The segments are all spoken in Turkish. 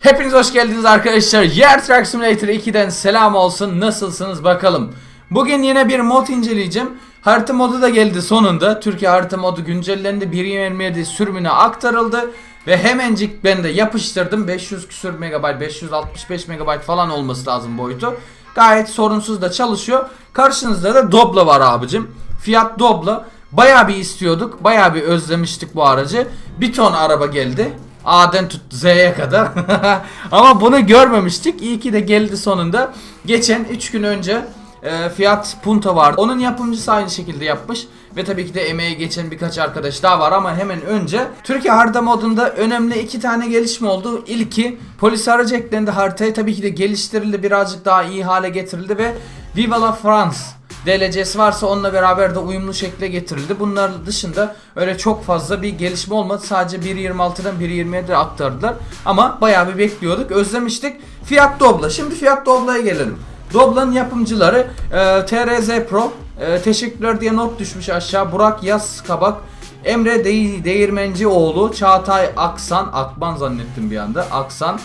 Hepiniz hoş geldiniz arkadaşlar. Yer Truck Simulator 2'den selam olsun. Nasılsınız bakalım. Bugün yine bir mod inceleyeceğim. Harita modu da geldi sonunda. Türkiye harita modu güncellendi. 1.27 sürümüne aktarıldı. Ve hemencik ben de yapıştırdım. 500 küsür megabayt, 565 megabayt falan olması lazım boyutu. Gayet sorunsuz da çalışıyor. Karşınızda da Doblo var abicim. Fiyat Doblo. Bayağı bir istiyorduk. Bayağı bir özlemiştik bu aracı. Bir ton araba geldi. A'den tut Z'ye kadar. Ama bunu görmemiştik. İyi ki de geldi sonunda. Geçen 3 gün önce e, Fiat Punto vardı. Onun yapımcısı aynı şekilde yapmış. Ve tabii ki de emeği geçen birkaç arkadaş daha var ama hemen önce Türkiye harita modunda önemli iki tane gelişme oldu. İlki polis aracı eklendi haritaya tabii ki de geliştirildi birazcık daha iyi hale getirildi ve Viva la France DLC'si varsa onunla beraber de uyumlu şekle getirildi. Bunlar dışında öyle çok fazla bir gelişme olmadı. Sadece 1.26'dan 1.27'ye aktardılar. Ama bayağı bir bekliyorduk. Özlemiştik. Fiat Doblo. Şimdi Fiat Doblo'ya gelelim. Doblo'nun yapımcıları e, TRZ Pro. E, teşekkürler diye not düşmüş aşağı. Burak Yaz Kabak. Emre De Değirmencioğlu, Çağatay Aksan, Akban zannettim bir anda, Aksan,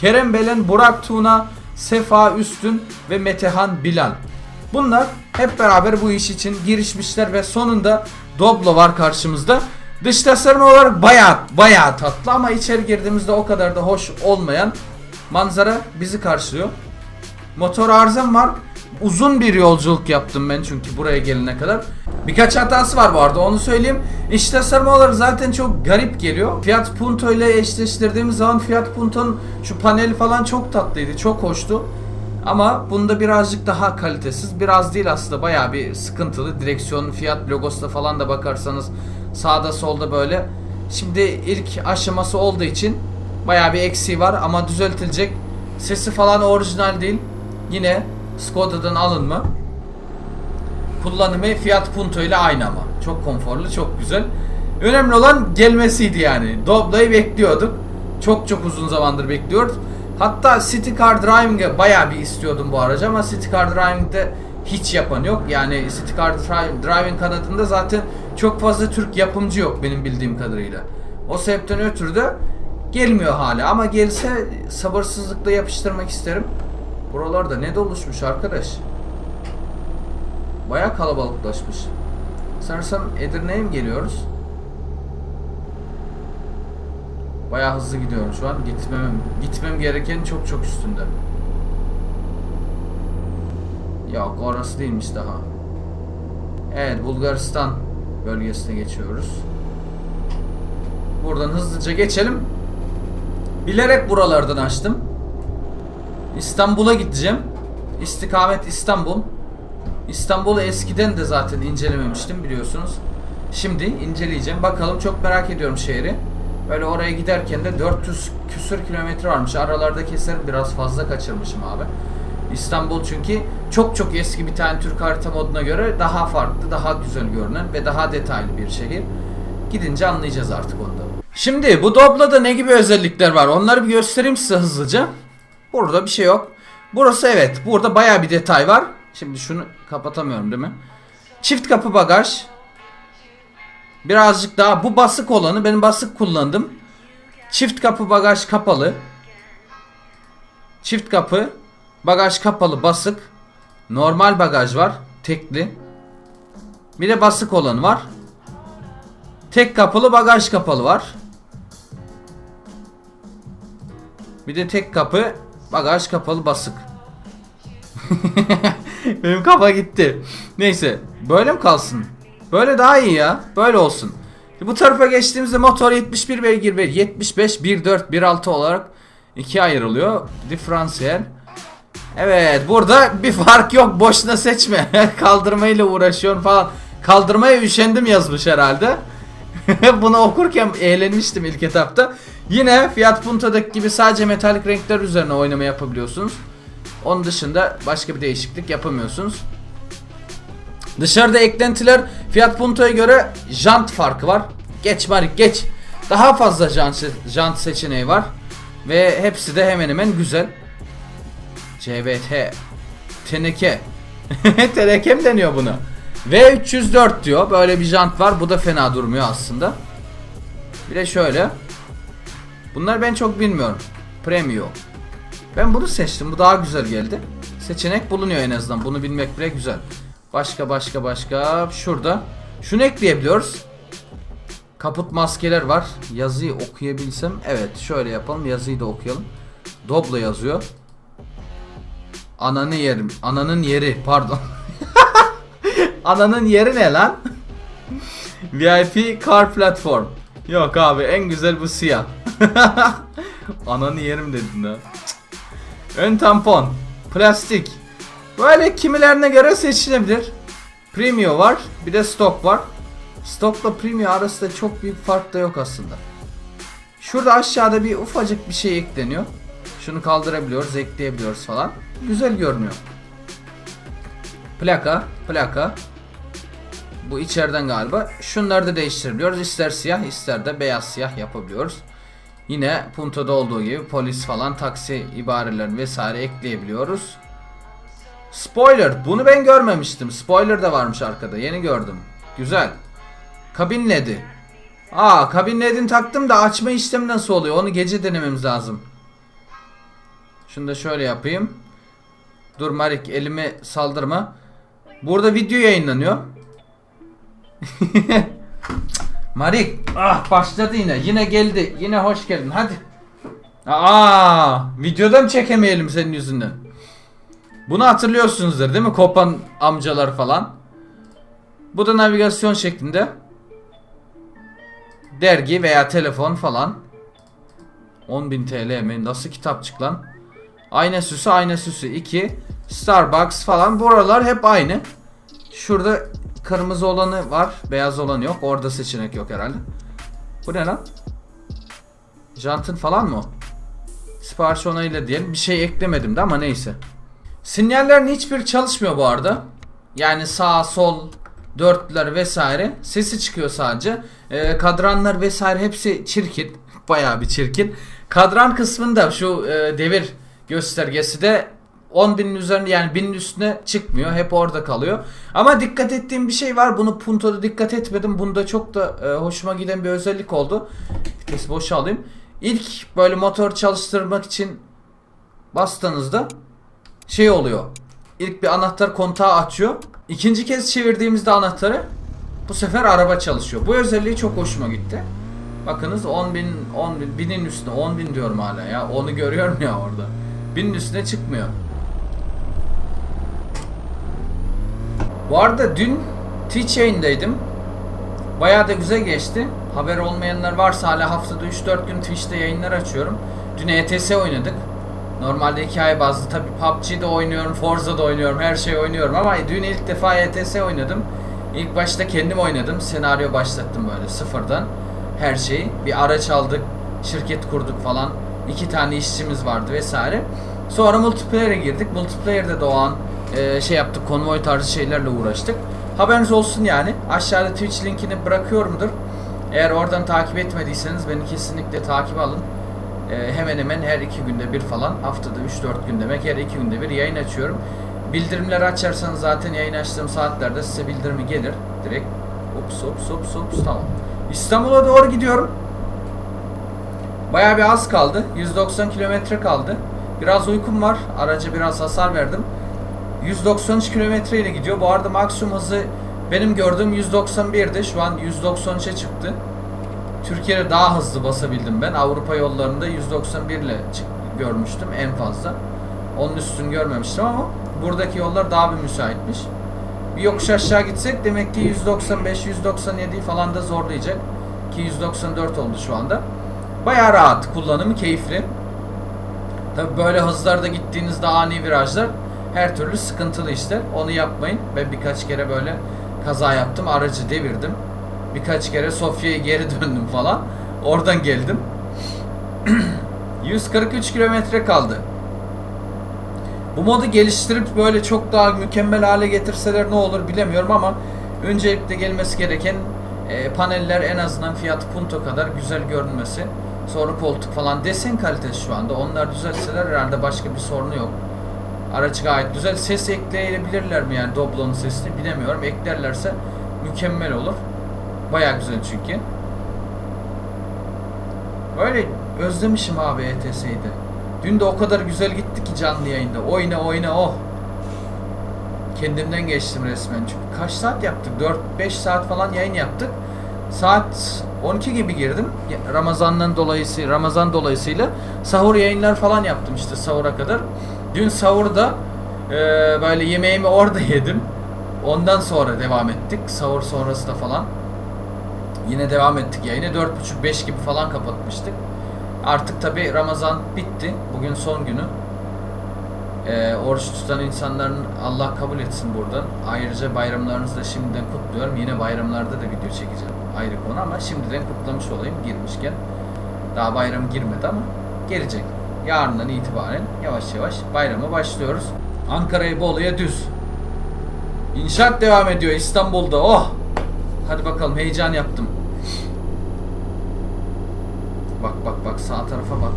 Kerem Belen, Burak Tuna, Sefa Üstün ve Metehan Bilal. Bunlar hep beraber bu iş için girişmişler ve sonunda Doblo var karşımızda. Dış tasarım olarak baya baya tatlı ama içeri girdiğimizde o kadar da hoş olmayan manzara bizi karşılıyor. Motor arızam var. Uzun bir yolculuk yaptım ben çünkü buraya gelene kadar. Birkaç hatası var bu arada onu söyleyeyim. İç tasarım olarak zaten çok garip geliyor. Fiat Punto ile eşleştirdiğimiz zaman Fiat Punto'nun şu paneli falan çok tatlıydı, çok hoştu. Ama bunda birazcık daha kalitesiz. Biraz değil aslında bayağı bir sıkıntılı. Direksiyon, Fiat logosuna falan da bakarsanız sağda solda böyle. Şimdi ilk aşaması olduğu için bayağı bir eksiği var ama düzeltilecek. Sesi falan orijinal değil. Yine Skoda'dan alınma. Kullanımı Fiat Punto ile aynı ama. Çok konforlu, çok güzel. Önemli olan gelmesiydi yani. Doblo'yu bekliyorduk. Çok çok uzun zamandır bekliyoruz. Hatta City Car Driving'e bayağı bir istiyordum bu aracı ama City Car Driving'de hiç yapan yok. Yani City Car Dri- Driving kanadında zaten çok fazla Türk yapımcı yok benim bildiğim kadarıyla. O sebepten ötürü de gelmiyor hala ama gelse sabırsızlıkla yapıştırmak isterim. Buralarda ne doluşmuş arkadaş. Baya kalabalıklaşmış. Sanırsam Edirne'ye mi geliyoruz? Baya hızlı gidiyorum şu an. Gitmem, gitmem gereken çok çok üstünde. Yok orası değilmiş daha. Evet Bulgaristan bölgesine geçiyoruz. Buradan hızlıca geçelim. Bilerek buralardan açtım. İstanbul'a gideceğim. İstikamet İstanbul. İstanbul'u eskiden de zaten incelememiştim biliyorsunuz. Şimdi inceleyeceğim. Bakalım çok merak ediyorum şehri. Böyle oraya giderken de 400 küsür kilometre varmış. Aralarda keserim biraz fazla kaçırmışım abi. İstanbul çünkü çok çok eski bir tane Türk harita moduna göre daha farklı, daha güzel görünen ve daha detaylı bir şehir. Gidince anlayacağız artık onu da. Şimdi bu Doblo'da ne gibi özellikler var? Onları bir göstereyim size hızlıca. Burada bir şey yok. Burası evet. Burada baya bir detay var. Şimdi şunu kapatamıyorum değil mi? Çift kapı bagaj. Birazcık daha bu basık olanı benim basık kullandım. Çift kapı bagaj kapalı. Çift kapı bagaj kapalı basık. Normal bagaj var. Tekli. Bir de basık olanı var. Tek kapılı bagaj kapalı var. Bir de tek kapı bagaj kapalı basık. Benim kafa gitti. Neyse böyle mi kalsın? Böyle daha iyi ya. Böyle olsun. Bu tarafa geçtiğimizde motor 71 beygir ve 75 1.4 1.6 olarak ikiye ayrılıyor. Diferansiyel. Evet burada bir fark yok. Boşuna seçme. Kaldırmayla uğraşıyorsun falan. Kaldırmaya üşendim yazmış herhalde. Bunu okurken eğlenmiştim ilk etapta. Yine Fiat Punto'daki gibi sadece metalik renkler üzerine oynama yapabiliyorsunuz. Onun dışında başka bir değişiklik yapamıyorsunuz. Dışarıda eklentiler Fiat Punto'ya göre jant farkı var. Geç Marik geç. Daha fazla jant, jant seçeneği var. Ve hepsi de hemen hemen güzel. CVT Teneke Teneke mi deniyor buna? V304 diyor. Böyle bir jant var. Bu da fena durmuyor aslında. Bir de şöyle. Bunlar ben çok bilmiyorum. Premium. Ben bunu seçtim. Bu daha güzel geldi. Seçenek bulunuyor en azından. Bunu bilmek bile güzel. Başka başka başka. Şurada. Şunu ekleyebiliyoruz. Kaput maskeler var. Yazıyı okuyabilsem. Evet şöyle yapalım. Yazıyı da okuyalım. Doblo yazıyor. Ananı yerim. Ananın yeri. Pardon. Ananın yeri ne lan? VIP car platform. Yok abi en güzel bu siyah. Ananı yerim dedin ha. Ön tampon. Plastik. Böyle kimilerine göre seçilebilir. Premium var. Bir de stok var. Stokla premium arasında çok büyük fark da yok aslında. Şurada aşağıda bir ufacık bir şey ekleniyor. Şunu kaldırabiliyoruz, ekleyebiliyoruz falan. Güzel görünüyor. Plaka, plaka. Bu içeriden galiba. Şunları da değiştirebiliyoruz. İster siyah ister de beyaz siyah yapabiliyoruz. Yine Punto'da olduğu gibi polis falan taksi ibareleri vesaire ekleyebiliyoruz. Spoiler. Bunu ben görmemiştim. Spoiler da varmış arkada. Yeni gördüm. Güzel. Kabin ledi. Aa kabin ledini taktım da açma işlemi nasıl oluyor? Onu gece denememiz lazım. Şunu da şöyle yapayım. Dur Marik elimi saldırma. Burada video yayınlanıyor. Marik ah başladı yine. Yine geldi. Yine hoş geldin. Hadi. Aa videoda mı çekemeyelim senin yüzünden? Bunu hatırlıyorsunuzdur değil mi? Kopan amcalar falan. Bu da navigasyon şeklinde. Dergi veya telefon falan. 10.000 TL mi? Nasıl kitapçık lan? Ayna süsü, ayna süsü 2. Starbucks falan. Buralar hep aynı. Şurada kırmızı olanı var. Beyaz olanı yok. Orada seçenek yok herhalde. Bu ne lan? Jantın falan mı o? Sipariş onayıyla diyelim. Bir şey eklemedim de ama neyse. Sinyallerin hiçbir çalışmıyor bu arada. Yani sağ, sol, dörtler vesaire. Sesi çıkıyor sadece. Ee, kadranlar vesaire hepsi çirkin. Bayağı bir çirkin. Kadran kısmında şu e, devir göstergesi de 10 binin üzerinde yani binin üstüne çıkmıyor. Hep orada kalıyor. Ama dikkat ettiğim bir şey var. Bunu Punto'da dikkat etmedim. Bunda çok da e, hoşuma giden bir özellik oldu. Vitesi boşa alayım. İlk böyle motor çalıştırmak için bastığınızda şey oluyor. İlk bir anahtar kontağı açıyor. İkinci kez çevirdiğimizde anahtarı bu sefer araba çalışıyor. Bu özelliği çok hoşuma gitti. Bakınız 10 bin, 10 bin, binin üstüne 10 bin diyorum hala ya. Onu görüyorum ya orada. Binin üstüne çıkmıyor. Bu arada dün Twitch. Bayağı da güzel geçti. Haber olmayanlar varsa hala haftada 3-4 gün Twitch'te yayınlar açıyorum. Dün ETS oynadık. Normalde hikaye bazlı tabi PUBG'de oynuyorum, Forza'da oynuyorum, her şey oynuyorum ama dün ilk defa ETS oynadım. İlk başta kendim oynadım, senaryo başlattım böyle sıfırdan. Her şeyi. Bir araç aldık, şirket kurduk falan. İki tane işçimiz vardı vesaire. Sonra multiplayer'e girdik. Multiplayer'de de o an e, şey yaptık, konvoy tarzı şeylerle uğraştık. Haberiniz olsun yani. Aşağıda Twitch linkini bırakıyorumdur. Eğer oradan takip etmediyseniz beni kesinlikle takip alın. Ee, hemen hemen her iki günde bir falan haftada 3-4 gün demek her iki günde bir yayın açıyorum. Bildirimleri açarsanız zaten yayın açtığım saatlerde size bildirimi gelir. Direkt ups ups ups ups tamam. İstanbul'a doğru gidiyorum. Bayağı bir az kaldı. 190 kilometre kaldı. Biraz uykum var. Araca biraz hasar verdim. 193 kilometre ile gidiyor. Bu arada maksimum hızı benim gördüğüm 191'di. Şu an 193'e çıktı. Türkiye'de daha hızlı basabildim ben. Avrupa yollarında 191 ile görmüştüm en fazla. Onun üstünü görmemiştim ama buradaki yollar daha bir müsaitmiş. Bir yokuş aşağı gitsek demek ki 195-197 falan da zorlayacak. Ki 194 oldu şu anda. Bayağı rahat. Kullanımı keyifli. Tabi böyle hızlarda gittiğinizde ani virajlar her türlü sıkıntılı işte. Onu yapmayın. Ben birkaç kere böyle kaza yaptım. Aracı devirdim. Birkaç kere Sofya'ya geri döndüm falan. Oradan geldim. 143 kilometre kaldı. Bu modu geliştirip böyle çok daha mükemmel hale getirseler ne olur bilemiyorum ama öncelikle gelmesi gereken e, paneller en azından Fiat Punto kadar güzel görünmesi. Sonra koltuk falan desen kalitesi şu anda. Onlar düzeltseler herhalde başka bir sorunu yok. Araç gayet güzel. Ses ekleyebilirler mi yani Doblo'nun sesini bilemiyorum. Eklerlerse mükemmel olur. Baya güzel çünkü. Böyle özlemişim abi ETS'yi. Dün de o kadar güzel gitti ki canlı yayında. Oyna oyna oh. Kendimden geçtim resmen. Çünkü kaç saat yaptık? 4-5 saat falan yayın yaptık. Saat 12 gibi girdim. Ramazan'dan dolayısı Ramazan dolayısıyla sahur yayınlar falan yaptım işte sahura kadar. Dün sahurda e, böyle yemeğimi orada yedim. Ondan sonra devam ettik. Sahur sonrası da falan. Yine devam ettik yayını. 4.30-5 gibi falan kapatmıştık. Artık tabi Ramazan bitti. Bugün son günü. Ee, oruç tutan insanların Allah kabul etsin buradan. Ayrıca bayramlarınızı da şimdiden kutluyorum. Yine bayramlarda da video çekeceğim. Ayrı konu ama şimdiden kutlamış olayım girmişken. Daha bayram girmedi ama gelecek. Yarından itibaren yavaş yavaş bayrama başlıyoruz. Ankara'ya Bolu'ya düz. İnşaat devam ediyor İstanbul'da. Oh! Hadi bakalım heyecan yaptım. Bak sağ tarafa bak.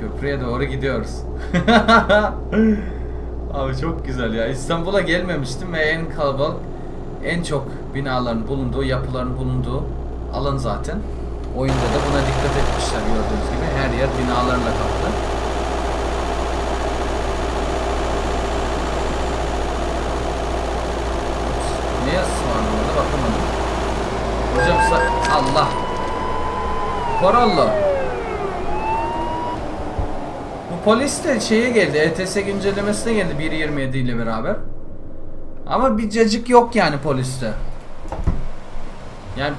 Köprüye doğru gidiyoruz. Abi çok güzel ya. İstanbul'a gelmemiştim ve en kalabalık, en çok binaların bulunduğu, yapıların bulunduğu alan zaten. Oyunda da buna dikkat etmişler gördüğünüz gibi. Her yer binalarla kaplı. Ne yazısı var burada bakamadım. Hocam sa- Allah. Korallo. Bu polis de şeye geldi. ETS güncellemesine geldi 1.27 ile beraber. Ama bir cacık yok yani poliste. Yani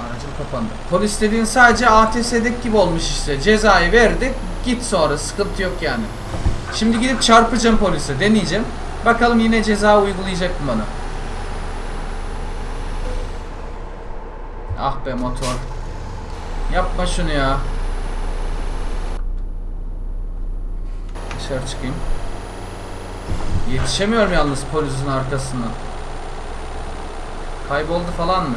Aracım kapandı. Polis dediğin sadece ATS'deki gibi olmuş işte. Cezayı verdi. Git sonra sıkıntı yok yani. Şimdi gidip çarpacağım polise. Deneyeceğim. Bakalım yine ceza uygulayacak mı bana. Ah be motor. Yapma şunu ya. Dışarı çıkayım. Yetişemiyorum yalnız polisin arkasından. Kayboldu falan mı?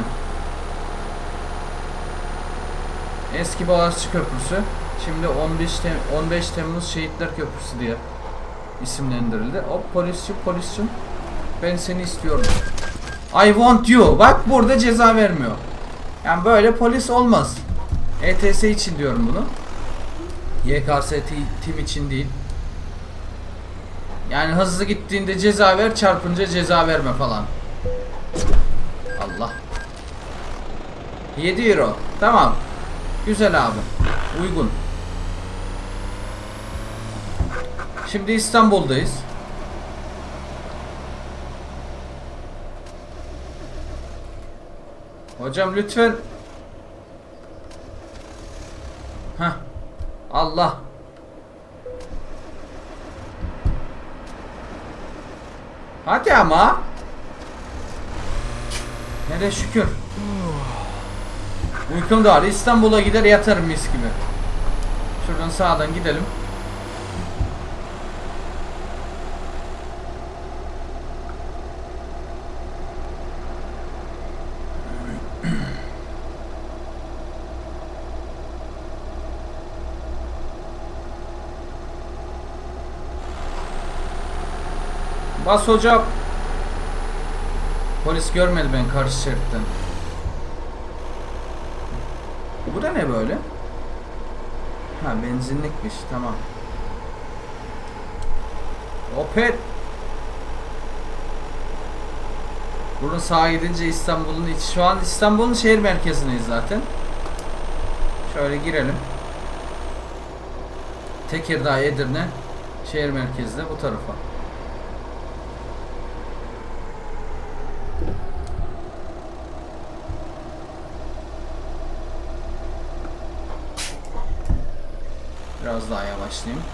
Eski Boğaziçi Köprüsü. Şimdi 15 Tem- 15 Temmuz Şehitler Köprüsü diye isimlendirildi. Hop polisçi polisçim. Ben seni istiyorum. I want you. Bak burada ceza vermiyor. Yani böyle polis olmaz. ETS için diyorum bunu. YKS ti- tim için değil. Yani hızlı gittiğinde ceza ver, çarpınca ceza verme falan. Allah. 7 euro. Tamam. Güzel abi. Uygun. Şimdi İstanbul'dayız. Hocam lütfen. Heh. Allah. Hadi ama. Hele şükür. Uykum da var. İstanbul'a gider yatarım mis gibi. Şuradan sağdan gidelim. Bas hocam. Polis görmedi ben karşı şeritten. Bu da ne böyle? Ha benzinlikmiş tamam. Opet. Buradan sağa gidince İstanbul'un içi. Şu an İstanbul'un şehir merkezindeyiz zaten. Şöyle girelim. Tekirdağ, Edirne şehir merkezinde bu tarafa. Biraz daha yavaşlayayım.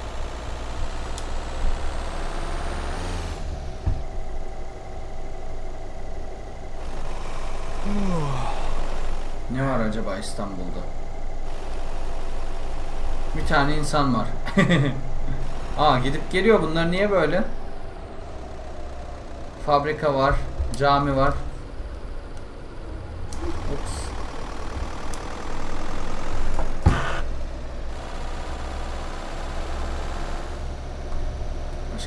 Ne var acaba İstanbul'da? Bir tane insan var. Aa gidip geliyor bunlar niye böyle? Fabrika var, cami var.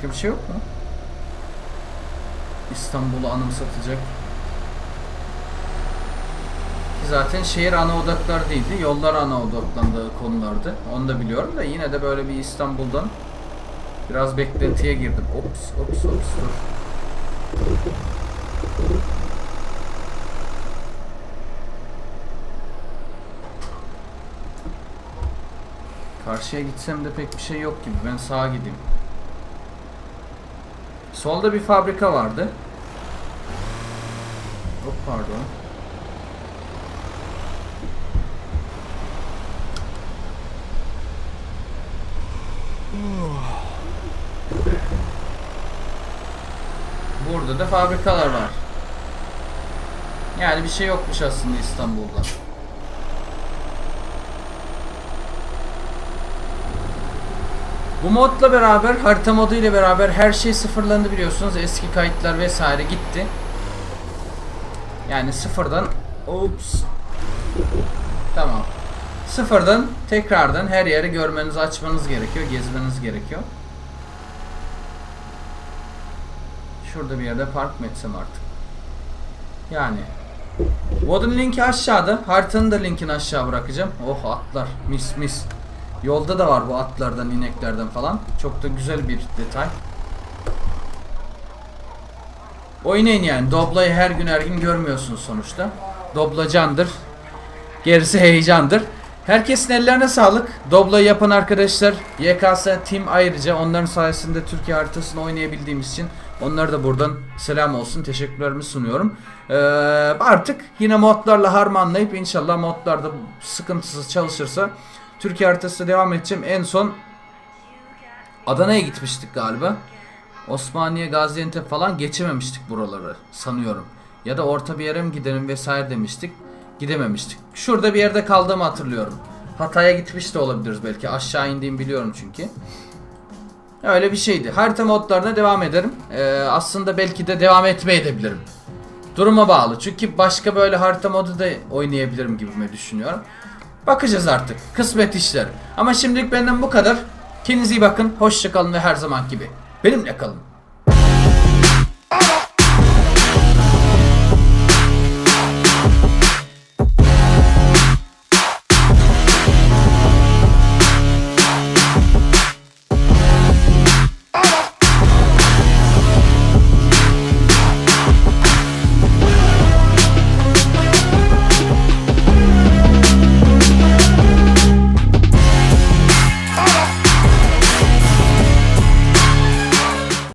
Başka bir şey yok mu? İstanbul'u anımsatacak. zaten şehir ana odaklar değildi. Yollar ana odaklandığı konulardı. Onu da biliyorum da yine de böyle bir İstanbul'dan biraz beklentiye girdim. Ops ops ops dur. Karşıya gitsem de pek bir şey yok gibi. Ben sağa gideyim. Solda bir fabrika vardı. Hop pardon. Burada da fabrikalar var. Yani bir şey yokmuş aslında İstanbul'da. Bu modla beraber, harita modu ile beraber her şey sıfırlandı biliyorsunuz. Eski kayıtlar vesaire gitti. Yani sıfırdan Ops. Tamam. Sıfırdan tekrardan her yeri görmeniz, açmanız gerekiyor, gezmeniz gerekiyor. Şurada bir yerde park mı etsem artık? Yani. Modun linki aşağıda. Haritanın da linkini aşağı bırakacağım. Oh atlar. Mis mis. Yolda da var bu atlardan, ineklerden falan. Çok da güzel bir detay. Oynayın yani. Doblayı her gün her gün görmüyorsunuz sonuçta. Dobla candır. Gerisi heyecandır. Herkesin ellerine sağlık. Doblayı yapan arkadaşlar, YKS Team ayrıca onların sayesinde Türkiye haritasını oynayabildiğimiz için onlara da buradan selam olsun. Teşekkürlerimi sunuyorum. Ee, artık yine modlarla harmanlayıp inşallah modlarda sıkıntısız çalışırsa Türkiye haritası devam edeceğim. En son Adana'ya gitmiştik galiba. Osmaniye, Gaziantep falan geçememiştik buraları sanıyorum. Ya da orta bir yere mi gidelim vesaire demiştik. Gidememiştik. Şurada bir yerde kaldığımı hatırlıyorum. Hatay'a gitmiş de olabiliriz belki. Aşağı indiğimi biliyorum çünkü. Öyle bir şeydi. Harita modlarına devam ederim. Ee, aslında belki de devam etmeye edebilirim. Duruma bağlı. Çünkü başka böyle harita modu da oynayabilirim gibime düşünüyorum. Bakacağız artık. Kısmet işler. Ama şimdilik benden bu kadar. Kendinize iyi bakın. Hoşçakalın ve her zaman gibi. Benimle kalın.